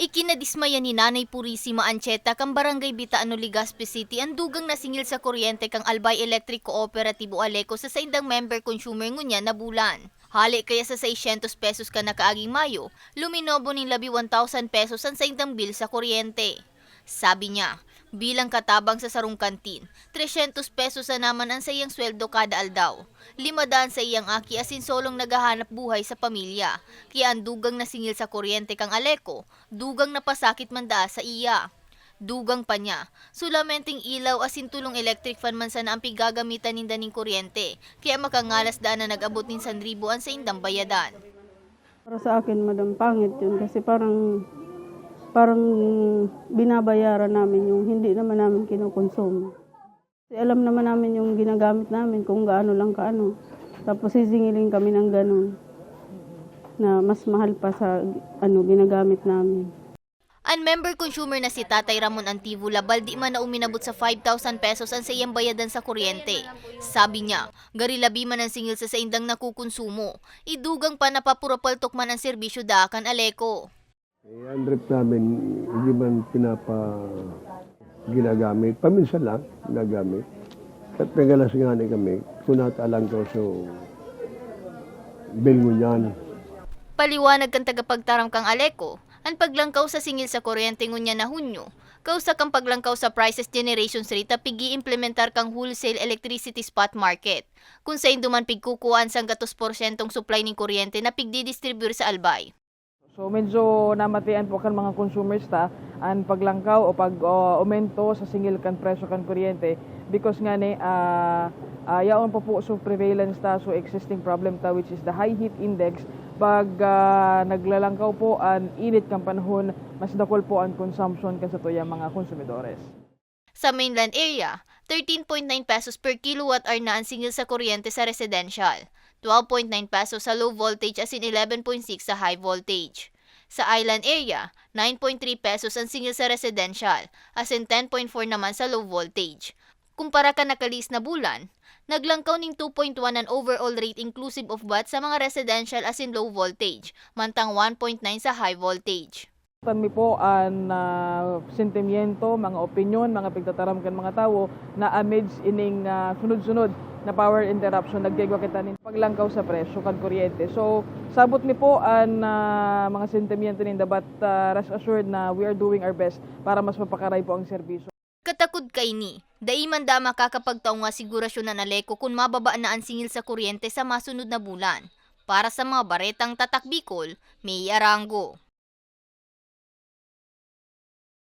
Ikinadismaya ni Nanay Purisima Ancheta kang Barangay Bitaano, Legazpi City ang dugang nasingil sa kuryente kang Albay Electric Cooperative o Aleco sa saindang member consumer ngunya na bulan. Hali kaya sa 600 pesos ka na kaaging Mayo, luminobo ng labi 1,000 pesos ang saindang bill sa kuryente. Sabi niya, bilang katabang sa sarong kantin, 300 pesos na naman ang sayang sweldo kada aldaw. Limadaan sa iyang aki asin solong naghahanap buhay sa pamilya. Kaya ang dugang nasingil sa kuryente kang Aleco, dugang napasakit manda sa iya. Dugang pa niya, sulamenting ilaw asin tulong electric fan man sana ang pigagamitan ninda ning kuryente, kaya makangalas daan na nag-abot nin sanribuan sa indang bayadan. Para sa akin, madam, pangit yun kasi parang parang binabayaran namin yung hindi naman namin kinukonsumo. Kasi alam naman namin yung ginagamit namin kung gaano lang kaano. Tapos sisingilin kami ng ganun na mas mahal pa sa ano ginagamit namin. Ang member consumer na si Tatay Ramon Antivo Labal man na uminabot sa 5,000 pesos ang sayang bayadan sa kuryente. Sabi niya, garilabi man ang singil sa saindang nakukonsumo. Idugang pa napapurapaltok man ang serbisyo daakan Aleco. Eh, ang rep namin, hindi man pinapa ginagamit. Paminsan lang, ginagamit. At nagalasingani kami, kung nataalang ko so bilngo niyan. Paliwanag kang tagapagtaram kang Aleco, ang paglangkaw sa singil sa kuryente ngunya na hunyo, kausa kang paglangkaw sa prices generation rate pigi implementar kang wholesale electricity spot market. Kung sa induman pigkukuhaan sang gatos porsyentong supply ng kuryente na pigdi-distribute sa albay. So medyo namatian po kan mga consumers ta ang paglangkaw o pag uh, aumento sa singil kan presyo kan kuryente. Because nga ni uh, uh, yaon pa po so prevalence ta so existing problem ta which is the high heat index. Pag uh, naglalangkaw po ang init kan panahon mas dakol po ang consumption kan sa tuyang mga konsumidores. Sa mainland area, 13.9 pesos per kilowatt hour na ang singil sa kuryente sa residential, 12.9 pesos sa low voltage as in 11.6 sa high voltage. Sa island area, 9.3 pesos ang singil sa residential as in 10.4 naman sa low voltage. Kumpara ka nakalis na bulan, naglangkaw ning 2.1 ang overall rate inclusive of VAT sa mga residential as in low voltage, mantang 1.9 sa high voltage. Tan mi po ang uh, sentimiento, mga opinion, mga pigtataram kan mga tawo na amidst ining ah, sunod-sunod na power interruption nagdegwa kita nin paglangkaw sa presyo kan kuryente. So sabot mi po ang ah, mga sentimiento ninda but ah, rest assured na we are doing our best para mas mapakaray po ang serbisyo. Katakod kay ni, daiman da makakapagtaong nga sigurasyon na naleko kung mababa na ang singil sa kuryente sa masunod na bulan. Para sa mga baretang tatak Bicol, May Arango.